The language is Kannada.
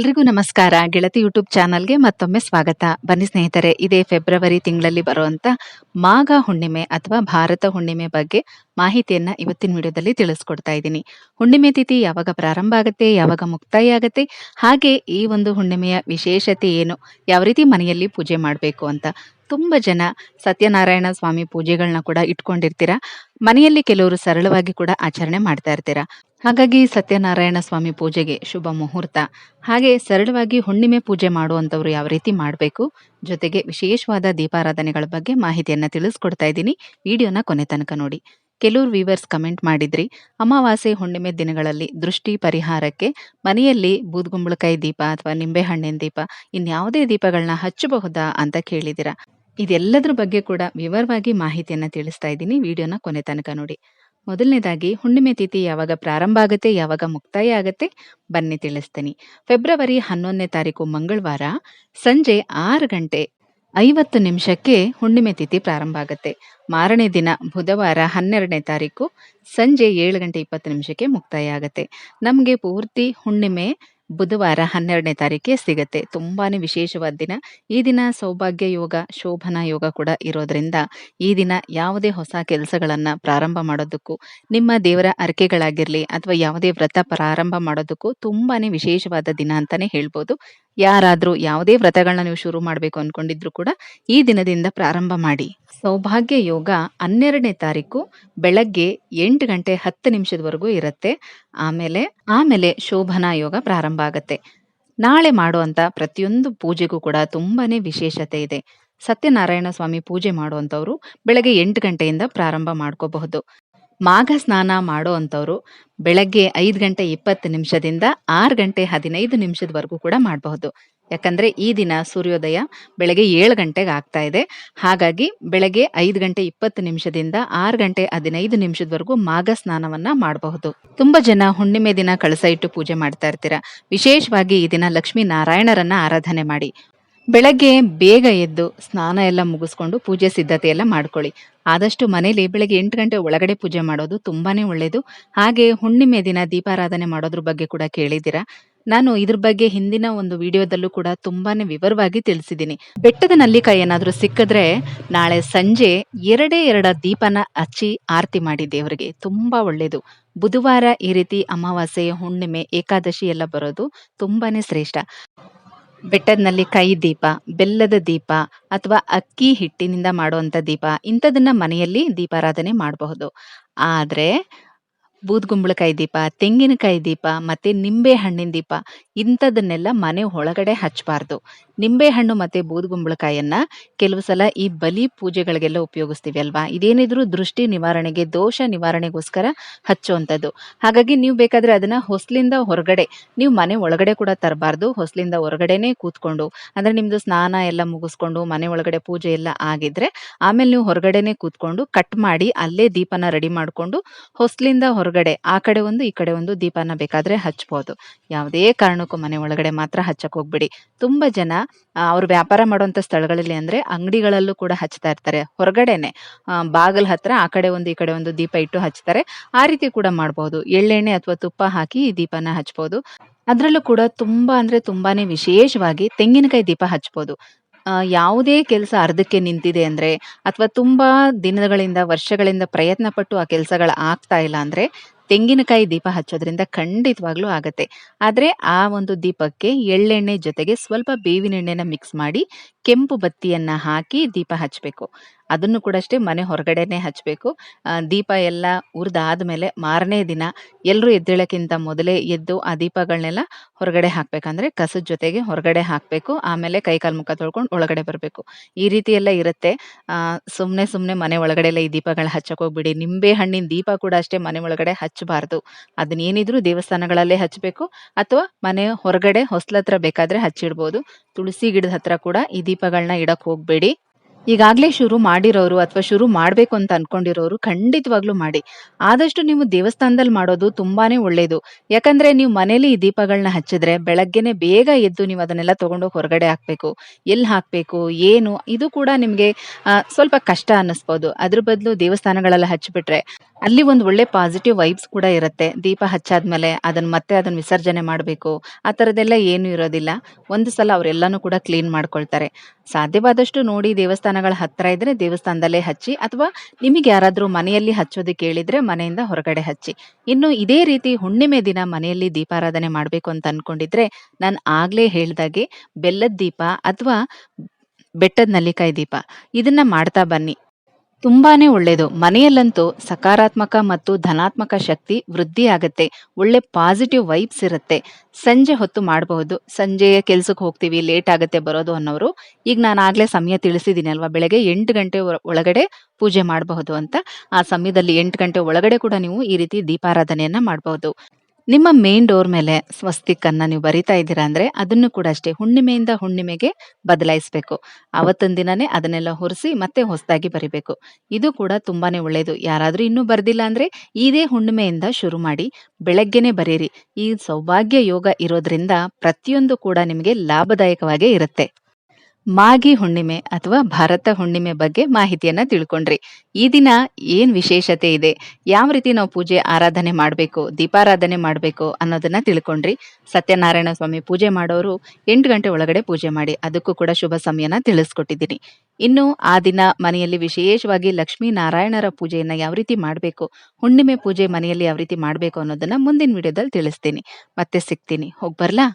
ಎಲ್ರಿಗೂ ನಮಸ್ಕಾರ. ಗೆಳತಿ ಯೂಟ್ಯೂಬ್ ಚಾನಲ್ಗೆ ಮತ್ತೊಮ್ಮೆ ಸ್ವಾಗತ. ಬನ್ನಿ ಸ್ನೇಹಿತರೆ, ಇದೇ ಫೆಬ್ರವರಿ ತಿಂಗಳಲ್ಲಿ ಬರುವಂತ ಮಾಘ ಹುಣ್ಣಿಮೆ ಅಥವಾ ಭಾರತ ಹುಣ್ಣಿಮೆ ಬಗ್ಗೆ ಮಾಹಿತಿಯನ್ನ ಇವತ್ತಿನ ವಿಡಿಯೋದಲ್ಲಿ ತಿಳಿಸ್ಕೊಡ್ತಾ ಇದ್ದೀನಿ. ಹುಣ್ಣಿಮೆ ತಿಥಿ ಯಾವಾಗ ಪ್ರಾರಂಭ ಆಗುತ್ತೆ, ಯಾವಾಗ ಮುಕ್ತಾಯ ಆಗುತ್ತೆ, ಹಾಗೆ ಈ ಒಂದು ಹುಣ್ಣಿಮೆಯ ವಿಶೇಷತೆ ಏನು, ಯಾವ ರೀತಿ ಮನೆಯಲ್ಲಿ ಪೂಜೆ ಮಾಡಬೇಕು ಅಂತ ತುಂಬ ಜನ ಸತ್ಯನಾರಾಯಣ ಸ್ವಾಮಿ ಪೂಜೆಗಳನ್ನ ಕೂಡ ಇಟ್ಕೊಂಡಿರ್ತೀರಾ? ಮನೆಯಲ್ಲಿ ಕೆಲವರು ಸರಳವಾಗಿ ಕೂಡ ಆಚರಣೆ ಮಾಡ್ತಾ ಇರ್ತೀರಾ? ಹಾಗಾಗಿ ಸತ್ಯನಾರಾಯಣ ಸ್ವಾಮಿ ಪೂಜೆಗೆ ಶುಭ ಮುಹೂರ್ತ. ಹಾಗೆ ಸರಳವಾಗಿ ಹುಣ್ಣಿಮೆ ಪೂಜೆ ಮಾಡುವಂಥವ್ರು ಯಾವ ರೀತಿ ಮಾಡಬೇಕು? ಜೊತೆಗೆ ವಿಶೇಷವಾದ ದೀಪಾರಾಧನೆಗಳ ಬಗ್ಗೆ ಮಾಹಿತಿಯನ್ನ ತಿಳಿಸ್ಕೊಡ್ತಾ ಇದ್ದೀನಿ. ವಿಡಿಯೋನ ಕೊನೆ ತನಕ ನೋಡಿ. ಕೆಲವರು ವೀವರ್ಸ್ ಕಮೆಂಟ್ ಮಾಡಿದ್ರಿ, ಅಮಾವಾಸ್ಯೆ ಹುಣ್ಣಿಮೆ ದಿನಗಳಲ್ಲಿ ದೃಷ್ಟಿ ಪರಿಹಾರಕ್ಕೆ ಮನೆಯಲ್ಲಿ ಬೂದ್ಗುಂಬಳಕಾಯಿ ದೀಪ ಅಥವಾ ನಿಂಬೆಹಣ್ಣಿನ ದೀಪ ಇನ್ಯಾವುದೇ ದೀಪಗಳನ್ನ ಹಚ್ಚಬಹುದಾ? ಅಂತ ಕೇಳಿದಿರ ಇದೆಲ್ಲದ್ರ ಬಗ್ಗೆ ಕೂಡ ವಿವರವಾಗಿ ಮಾಹಿತಿಯನ್ನು ತಿಳಿಸ್ತಾ ಇದ್ದೀನಿ. ವಿಡಿಯೋನ ಕೊನೆ ತನಕ ನೋಡಿ. ಮೊದಲನೇದಾಗಿ, ಹುಣ್ಣಿಮೆ ತಿಥಿ ಯಾವಾಗ ಪ್ರಾರಂಭ ಆಗುತ್ತೆ, ಯಾವಾಗ ಮುಕ್ತಾಯ ಆಗುತ್ತೆ ಬನ್ನಿ ತಿಳಿಸ್ತೀನಿ. ಫೆಬ್ರವರಿ ಹನ್ನೊಂದನೇ ತಾರೀಕು ಮಂಗಳವಾರ ಸಂಜೆ ಆರು ಗಂಟೆ ಐವತ್ತು ನಿಮಿಷಕ್ಕೆ ಹುಣ್ಣಿಮೆ ತಿಥಿ ಪ್ರಾರಂಭ ಆಗುತ್ತೆ. ಮಾರನೇ ದಿನ ಬುಧವಾರ ಹನ್ನೆರಡನೇ ತಾರೀಕು ಸಂಜೆ ಏಳು ಗಂಟೆ ಇಪ್ಪತ್ತು ನಿಮಿಷಕ್ಕೆ ಮುಕ್ತಾಯ ಆಗುತ್ತೆ. ನಮಗೆ ಪೂರ್ತಿ ಹುಣ್ಣಿಮೆ ಬುಧವಾರ ಹನ್ನೆರಡನೇ ತಾರೀಕಿಗೆ ಸಿಗುತ್ತೆ. ತುಂಬಾನೇ ವಿಶೇಷವಾದ ದಿನ. ಈ ದಿನ ಸೌಭಾಗ್ಯ ಯೋಗ, ಶೋಭನಾ ಯೋಗ ಕೂಡ ಇರೋದ್ರಿಂದ ಈ ದಿನ ಯಾವುದೇ ಹೊಸ ಕೆಲಸಗಳನ್ನ ಪ್ರಾರಂಭ ಮಾಡೋದಕ್ಕೂ, ನಿಮ್ಮ ದೇವರ ಅರ್ಕೆಗಳಾಗಿರ್ಲಿ ಅಥವಾ ಯಾವುದೇ ವ್ರತ ಪ್ರಾರಂಭ ಮಾಡೋದಕ್ಕೂ ತುಂಬಾನೇ ವಿಶೇಷವಾದ ದಿನ ಅಂತಾನೆ ಹೇಳ್ಬೋದು. ಯಾರಾದ್ರೂ ಯಾವುದೇ ವ್ರತಗಳನ್ನ ನೀವು ಶುರು ಮಾಡಬೇಕು ಅನ್ಕೊಂಡಿದ್ರು ಕೂಡ ಈ ದಿನದಿಂದ ಪ್ರಾರಂಭ ಮಾಡಿ. ಸೌಭಾಗ್ಯ ಯೋಗ ಹನ್ನೆರಡನೇ ತಾರೀಕು ಬೆಳಗ್ಗೆ ಎಂಟು ಗಂಟೆ ಹತ್ತು ನಿಮಿಷದವರೆಗೂ ಇರುತ್ತೆ. ಆಮೇಲೆ ಆಮೇಲೆ ಶೋಭನಾ ಯೋಗ ಪ್ರಾರಂಭ ಆಗತ್ತೆ. ನಾಳೆ ಮಾಡುವಂತ ಪ್ರತಿಯೊಂದು ಪೂಜೆಗೂ ಕೂಡ ತುಂಬಾನೇ ವಿಶೇಷತೆ ಇದೆ. ಸತ್ಯನಾರಾಯಣ ಸ್ವಾಮಿ ಪೂಜೆ ಮಾಡುವಂತವ್ರು ಬೆಳಗ್ಗೆ ಎಂಟು ಗಂಟೆಯಿಂದ ಪ್ರಾರಂಭ ಮಾಡ್ಕೋಬಹುದು. ಮಾಘ ಸ್ನಾನ ಮಾಡೋ ಅಂಥವ್ರು ಬೆಳಗ್ಗೆ ಐದು ಗಂಟೆ ಇಪ್ಪತ್ತು ನಿಮಿಷದಿಂದ ಆರು ಗಂಟೆ ಹದಿನೈದು ನಿಮಿಷದವರೆಗೂ ಕೂಡ ಮಾಡಬಹುದು. ಯಾಕಂದ್ರೆ ಈ ದಿನ ಸೂರ್ಯೋದಯ ಬೆಳಗ್ಗೆ ಏಳು ಗಂಟೆಗೆ ಆಗ್ತಾ ಇದೆ. ಹಾಗಾಗಿ ಬೆಳಗ್ಗೆ ಐದು ಗಂಟೆ ಇಪ್ಪತ್ತು ನಿಮಿಷದಿಂದ ಆರು ಗಂಟೆ ಹದಿನೈದು ನಿಮಿಷದವರೆಗೂ ಮಾಘ ಸ್ನಾನವನ್ನ ಮಾಡಬಹುದು. ತುಂಬಾ ಜನ ಹುಣ್ಣಿಮೆ ದಿನ ಕಳಸ ಇಟ್ಟು ಪೂಜೆ ಮಾಡ್ತಾ ಇರ್ತೀರಾ. ವಿಶೇಷವಾಗಿ ಈ ದಿನ ಲಕ್ಷ್ಮೀ ನಾರಾಯಣರನ್ನ ಆರಾಧನೆ ಮಾಡಿ. ಬೆಳಗ್ಗೆ ಬೇಗ ಎದ್ದು ಸ್ನಾನ ಎಲ್ಲ ಮುಗಿಸ್ಕೊಂಡು ಪೂಜೆ ಸಿದ್ಧತೆ ಎಲ್ಲ ಮಾಡ್ಕೊಳ್ಳಿ. ಆದಷ್ಟು ಮನೇಲಿ ಬೆಳಗ್ಗೆ ಎಂಟು ಗಂಟೆ ಒಳಗಡೆ ಪೂಜೆ ಮಾಡೋದು ತುಂಬಾನೇ ಒಳ್ಳೇದು. ಹಾಗೆ ಹುಣ್ಣಿಮೆ ದಿನ ದೀಪಾರಾಧನೆ ಮಾಡೋದ್ರ ಬಗ್ಗೆ ಕೂಡ ಕೇಳಿದ್ದೀರಾ? ನಾನು ಇದ್ರ ಬಗ್ಗೆ ಹಿಂದಿನ ಒಂದು ವಿಡಿಯೋದಲ್ಲೂ ಕೂಡ ತುಂಬಾನೇ ವಿವರವಾಗಿ ತಿಳಿಸಿದ್ದೀನಿ. ಬೆಟ್ಟದ ನಲ್ಲಿಕಾಯಿ ಏನಾದ್ರೂ ಸಿಕ್ಕಿದ್ರೆ ನಾಳೆ ಸಂಜೆ ಎರಡೇ ಎರಡ ದೀಪನ ಹಚ್ಚಿ ಆರತಿ ಮಾಡಿ ದೇವರಿಗೆ. ತುಂಬಾ ಒಳ್ಳೇದು. ಬುಧವಾರ ಈ ರೀತಿ ಅಮಾವಾಸ್ಯೆ ಹುಣ್ಣಿಮೆ ಏಕಾದಶಿ ಎಲ್ಲ ಬರೋದು ತುಂಬಾನೇ ಶ್ರೇಷ್ಠ. ಬೆಟ್ಟದ ಕೈ ದೀಪ, ಬೆಲ್ಲದ ದೀಪ ಅಥವಾ ಅಕ್ಕಿ ಹಿಟ್ಟಿನಿಂದ ಮಾಡುವಂತ ದೀಪ, ಇಂಥದನ್ನ ಮನೆಯಲ್ಲಿ ದೀಪಾರಾಧನೆ ಮಾಡಬಹುದು. ಆದ್ರೆ ಬೂದ್ಗುಂಬಳಕಾಯಿ ದೀಪ ತೆಂಗಿನಕಾಯಿ ದೀಪ ಮತ್ತೆ ನಿಂಬೆ ಹಣ್ಣಿನ ದೀಪ ಇಂಥದನ್ನೆಲ್ಲ ಮನೆ ಒಳಗಡೆ ಹಚ್ಚಬಾರ್ದು ನಿಂಬೆ ಹಣ್ಣು ಮತ್ತೆ ಬೂದುಗುಂಬಳಕಾಯಿಯನ್ನ ಕೆಲವು ಸಲ ಈ ಬಲಿ ಪೂಜೆಗಳಿಗೆಲ್ಲ ಉಪಯೋಗಿಸ್ತೀವಿ ಅಲ್ವಾ? ಇದೇನಿದ್ರು ದೃಷ್ಟಿ ನಿವಾರಣೆಗೆ, ದೋಷ ನಿವಾರಣೆಗೋಸ್ಕರ ಹಚ್ಚುವಂಥದ್ದು. ಹಾಗಾಗಿ ನೀವು ಬೇಕಾದ್ರೆ ಅದನ್ನ ಹೊಸಲಿಂದ ಹೊರಗಡೆ, ನೀವು ಮನೆ ಒಳಗಡೆ ಕೂಡ ತರಬಾರ್ದು. ಹೊಸಲಿಂದ ಹೊರಗಡೆನೆ ಕೂತ್ಕೊಂಡು, ಅಂದ್ರೆ ನಿಮ್ದು ಸ್ನಾನ ಎಲ್ಲ ಮುಗಿಸ್ಕೊಂಡು, ಮನೆ ಒಳಗಡೆ ಪೂಜೆ ಎಲ್ಲ ಆಗಿದ್ರೆ, ಆಮೇಲೆ ನೀವು ಹೊರಗಡೆನೆ ಕೂತ್ಕೊಂಡು, ಕಟ್ ಮಾಡಿ ಅಲ್ಲೇ ದೀಪನ ರೆಡಿ ಮಾಡ್ಕೊಂಡು, ಹೊಸಲಿಂದ ಹೊರಗಡೆ, ಆ ಕಡೆ ಒಂದು, ಈ ಕಡೆ ಒಂದು ದೀಪನ ಬೇಕಾದ್ರೆ ಹಚ್ಬೋದು. ಯಾವುದೇ ಕಾರಣಕ್ಕೂ ಮನೆ ಒಳಗಡೆ ಮಾತ್ರ ಹಚ್ಚಕ್ ಹೋಗ್ಬಿಡಿ. ತುಂಬಾ ಜನ ಅವ್ರು ವ್ಯಾಪಾರ ಮಾಡುವಂತ ಸ್ಥಳಗಳಲ್ಲಿ ಅಂದ್ರೆ ಅಂಗಡಿಗಳಲ್ಲೂ ಕೂಡ ಹಚ್ತಾ ಇರ್ತಾರೆ. ಹೊರಗಡೆನೆ ಬಾಗಲ್ ಹತ್ರ ಆ ಕಡೆ ಒಂದು, ಈ ಕಡೆ ಒಂದು ದೀಪ ಇಟ್ಟು ಹಚ್ತಾರೆ. ಆ ರೀತಿ ಕೂಡ ಮಾಡಬಹುದು ಎಳ್ಳೆಣ್ಣೆ ಅಥವಾ ತುಪ್ಪ ಹಾಕಿ ಈ ದೀಪನ ಹಚ್ಬೋದು. ಅದ್ರಲ್ಲೂ ಕೂಡ ತುಂಬಾ ಅಂದ್ರೆ ತುಂಬಾನೇ ವಿಶೇಷವಾಗಿ ತೆಂಗಿನಕಾಯಿ ದೀಪ ಹಚ್ಬೋದು. ಯಾವುದೇ ಕೆಲಸ ಅರ್ಧಕ್ಕೆ ನಿಂತಿದೆ ಅಂದ್ರೆ ಅಥವಾ ತುಂಬಾ ದಿನಗಳಿಂದ, ವರ್ಷಗಳಿಂದ ಪ್ರಯತ್ನ ಪಟ್ಟು ಆ ಕೆಲಸಗಳು ಆಗ್ತಾ ಇಲ್ಲ ಅಂದ್ರೆ ತೆಂಗಿನಕಾಯಿ ದೀಪ ಹಚ್ಚೋದ್ರಿಂದ ಖಂಡಿತವಾಗ್ಲೂ ಆಗತ್ತೆ. ಆದ್ರೆ ಆ ಒಂದು ದೀಪಕ್ಕೆ ಎಳ್ಳೆಣ್ಣೆ ಜೊತೆಗೆ ಸ್ವಲ್ಪ ಬೇವಿನೆಣ್ಣೆನ ಮಿಕ್ಸ್ ಮಾಡಿ ಕೆಂಪು ಬತ್ತಿಯನ್ನ ಹಾಕಿ ದೀಪ ಹಚ್ಚಬೇಕು ಅದನ್ನು ಕೂಡ ಅಷ್ಟೇ ಮನೆ ಹೊರಗಡೆನೆ ಹಚ್ಚಬೇಕು ದೀಪ ಎಲ್ಲ ಉರಿದಾದ್ಮೇಲೆ ಮಾರನೇ ದಿನ ಎಲ್ಲರೂ ಎದ್ದೇಳಕ್ಕಿಂತ ಮೊದಲೇ ಎದ್ದು ಆ ದೀಪಗಳನ್ನೆಲ್ಲ ಹೊರಗಡೆ ಹಾಕ್ಬೇಕಂದ್ರೆ ಕಸದ ಜೊತೆಗೆ ಹೊರಗಡೆ ಹಾಕಬೇಕು, ಆಮೇಲೆ ಕೈ ಕಾಲು ಮುಖ ತೊಳ್ಕೊಂಡು ಒಳಗಡೆ ಬರಬೇಕು. ಈ ರೀತಿ ಎಲ್ಲ ಇರುತ್ತೆ. ಸುಮ್ಮನೆ ಸುಮ್ಮನೆ ಮನೆ ಒಳಗಡೆ ಎಲ್ಲ ಈ ದೀಪಗಳು ಹಚ್ಚಕ್ಕೆ ಹೋಗ್ಬಿಡಿ. ನಿಂಬೆ ಹಣ್ಣಿನ ದೀಪ ಕೂಡ ಅಷ್ಟೇ ಮನೆ ಒಳಗಡೆ ಹಚ್ಚಬಾರ್ದು. ಅದನ್ನ ಏನಿದ್ರು ದೇವಸ್ಥಾನಗಳಲ್ಲೇ ಹಚ್ಚಬೇಕು ಅಥವಾ ಮನೆ ಹೊರಗಡೆ ಹೊಸ್ಲತ್ರ ಬೇಕಾದ್ರೆ ಹಚ್ಚಿಡ್ಬೋದು. ತುಳಸಿ ಗಿಡದ ಹತ್ರ ಕೂಡ ಈ ದೀಪಗಳನ್ನ ಇಡಕ್ಕೆ ಹೋಗ್ಬೇಡಿ. ಈಗಾಗ್ಲೇ ಶುರು ಮಾಡಿರೋರು ಅಥವಾ ಶುರು ಮಾಡ್ಬೇಕು ಅಂತ ಅನ್ಕೊಂಡಿರೋರು ಖಂಡಿತವಾಗ್ಲೂ ಮಾಡಿ. ಆದಷ್ಟು ನೀವು ದೇವಸ್ಥಾನದಲ್ಲಿ ಮಾಡೋದು ತುಂಬಾನೇ ಒಳ್ಳೇದು. ಯಾಕಂದ್ರೆ ನೀವು ಮನೇಲಿ ಈ ದೀಪಗಳನ್ನ ಹಚ್ಚಿದ್ರೆ ಬೆಳಗ್ಗೆನೆ ಬೇಗ ಎದ್ದು ನೀವು ಅದನ್ನೆಲ್ಲ ತಗೊಂಡು ಹೊರಗಡೆ ಹಾಕ್ಬೇಕು. ಎಲ್ಲಿ ಹಾಕ್ಬೇಕು, ಏನು, ಇದು ಕೂಡ ನಿಮ್ಗೆ ಸ್ವಲ್ಪ ಕಷ್ಟ ಅನ್ನಿಸ್ಬೋದು. ಅದ್ರ ಬದಲು ದೇವಸ್ಥಾನಗಳೆಲ್ಲ ಹಚ್ಚಿಬಿಟ್ರೆ ಅಲ್ಲಿ ಒಂದು ಒಳ್ಳೆ ಪಾಸಿಟಿವ್ ವೈಬ್ಸ್ ಕೂಡ ಇರುತ್ತೆ. ದೀಪ ಹಚ್ಚಾದ್ಮೇಲೆ ಅದನ್ನ ಮತ್ತೆ ಅದನ್ನ ವಿಸರ್ಜನೆ ಮಾಡಬೇಕು ಆ ಥರದ್ದೆಲ್ಲ ಏನು ಇರೋದಿಲ್ಲ. ಒಂದು ಸಲ ಅವರೆಲ್ಲನೂ ಕೂಡ ಕ್ಲೀನ್ ಮಾಡ್ಕೊಳ್ತಾರೆ. ಸಾಧ್ಯವಾದಷ್ಟು ನೋಡಿ ದೇವಸ್ಥಾನಗಳ ಹತ್ರ ಇದ್ರೆ ದೇವಸ್ಥಾನದಲ್ಲೇ ಹಚ್ಚಿ ಅಥವಾ ನಿಮಗೆ ಯಾರಾದರೂ ಮನೆಯಲ್ಲಿ ಹಚ್ಚೋದಕ್ಕೆ ಹೇಳಿದ್ರೆ ಮನೆಯಿಂದ ಹೊರಗಡೆ ಹಚ್ಚಿ. ಇನ್ನು ಇದೇ ರೀತಿ ಹುಣ್ಣಿಮೆ ದಿನ ಮನೆಯಲ್ಲಿ ದೀಪಾರಾಧನೆ ಮಾಡ್ಬೇಕು ಅಂತ ಅನ್ಕೊಂಡಿದ್ರೆ, ನಾನು ಆಗ್ಲೇ ಹೇಳ್ದಾಗೆ ಬೆಲ್ಲದ ದೀಪ ಅಥವಾ ಬೆಟ್ಟದ ನಲ್ಲಿಕಾಯಿ ದೀಪ ಇದನ್ನ ಮಾಡ್ತಾ ಬನ್ನಿ. ತುಂಬಾನೇ ಒಳ್ಳೆಯದು ಮನೆಯಲ್ಲಂತೂ ಸಕಾರಾತ್ಮಕ ಮತ್ತು ಧನಾತ್ಮಕ ಶಕ್ತಿ ವೃದ್ಧಿ ಆಗತ್ತೆ. ಒಳ್ಳೆ ಪಾಸಿಟಿವ್ ವೈಬ್ಸ್ ಇರುತ್ತೆ. ಸಂಜೆ ಹೊತ್ತು ಮಾಡಬಹುದು. ಸಂಜೆಯ ಕೆಲ್ಸಕ್ಕೆ ಹೋಗ್ತೀವಿ, ಲೇಟ್ ಆಗುತ್ತೆ ಬರೋದು ಅನ್ನೋರು, ಈಗ ನಾನು ಆಗಲೇ ಸಮಯ ತಿಳಿಸಿದ್ದೀನಿ ಅಲ್ವಾ, ಬೆಳಗ್ಗೆ ಎಂಟು ಗಂಟೆ ಒಳಗಡೆ ಪೂಜೆ ಮಾಡಬಹುದು ಅಂತ. ಆ ಸಮಯದಲ್ಲಿ ಎಂಟು ಗಂಟೆ ಒಳಗಡೆ ಕೂಡ ನೀವು ಈ ರೀತಿ ದೀಪಾರಾಧನೆಯನ್ನ ಮಾಡಬಹುದು. ನಿಮ್ಮ ಮೇನ್ ಡೋರ್ ಮೇಲೆ ಸ್ವಸ್ತಿಕನ್ನ ನೀವು ಬರಿತಾ ಇದ್ದೀರಾ ಅಂದ್ರೆ, ಅದನ್ನು ಕೂಡ ಅಷ್ಟೇ ಹುಣ್ಣಿಮೆಯಿಂದ ಹುಣ್ಣಿಮೆಗೆ ಬದಲಾಯಿಸಬೇಕು. ಅವತ್ತಿನ ದಿನನೇ ಅದನ್ನೆಲ್ಲ ಹೊರಿಸಿ ಮತ್ತೆ ಹೊಸದಾಗಿ ಬರಿಬೇಕು. ಇದು ಕೂಡ ತುಂಬಾನೇ ಒಳ್ಳೆಯದು. ಯಾರಾದ್ರೂ ಇನ್ನೂ ಬರ್ದಿಲ್ಲ ಅಂದ್ರೆ ಇದೇ ಹುಣ್ಣಿಮೆಯಿಂದ ಶುರು ಮಾಡಿ. ಬೆಳಗ್ಗೆನೆ ಬರೀರಿ. ಈ ಸೌಭಾಗ್ಯ ಯೋಗ ಇರೋದ್ರಿಂದ ಪ್ರತಿಯೊಂದು ಕೂಡ ನಿಮಗೆ ಲಾಭದಾಯಕವಾಗೇ ಇರುತ್ತೆ. ಮಾಗಿ ಹುಣ್ಣಿಮೆ ಅಥವಾ ಭಾರತ ಹುಣ್ಣಿಮೆ ಬಗ್ಗೆ ಮಾಹಿತಿಯನ್ನ ತಿಳ್ಕೊಂಡ್ರಿ. ಈ ದಿನ ಏನ್ ವಿಶೇಷತೆ ಇದೆ, ಯಾವ ರೀತಿ ನಾವು ಪೂಜೆ ಆರಾಧನೆ ಮಾಡ್ಬೇಕು, ದೀಪಾರಾಧನೆ ಮಾಡ್ಬೇಕು ಅನ್ನೋದನ್ನ ತಿಳ್ಕೊಂಡ್ರಿ. ಸತ್ಯನಾರಾಯಣ ಸ್ವಾಮಿ ಪೂಜೆ ಮಾಡೋರು ಎಂಟು ಗಂಟೆ ಒಳಗಡೆ ಪೂಜೆ ಮಾಡಿ. ಅದಕ್ಕೂ ಕೂಡ ಶುಭ ಸಮಯನ ತಿಳಿಸ್ಕೊಟ್ಟಿದ್ದೀನಿ. ಇನ್ನು ಆ ದಿನ ಮನೆಯಲ್ಲಿ ವಿಶೇಷವಾಗಿ ಲಕ್ಷ್ಮೀ ನಾರಾಯಣರ ಪೂಜೆಯನ್ನ ಯಾವ ರೀತಿ ಮಾಡ್ಬೇಕು, ಹುಣ್ಣಿಮೆ ಪೂಜೆ ಮನೆಯಲ್ಲಿ ಯಾವ ರೀತಿ ಮಾಡ್ಬೇಕು ಅನ್ನೋದನ್ನ ಮುಂದಿನ ವಿಡಿಯೋದಲ್ಲಿ ತಿಳಿಸ್ತೀನಿ. ಮತ್ತೆ ಸಿಗ್ತೀನಿ. ಹೋಗ್ಬರ್ಲಾ?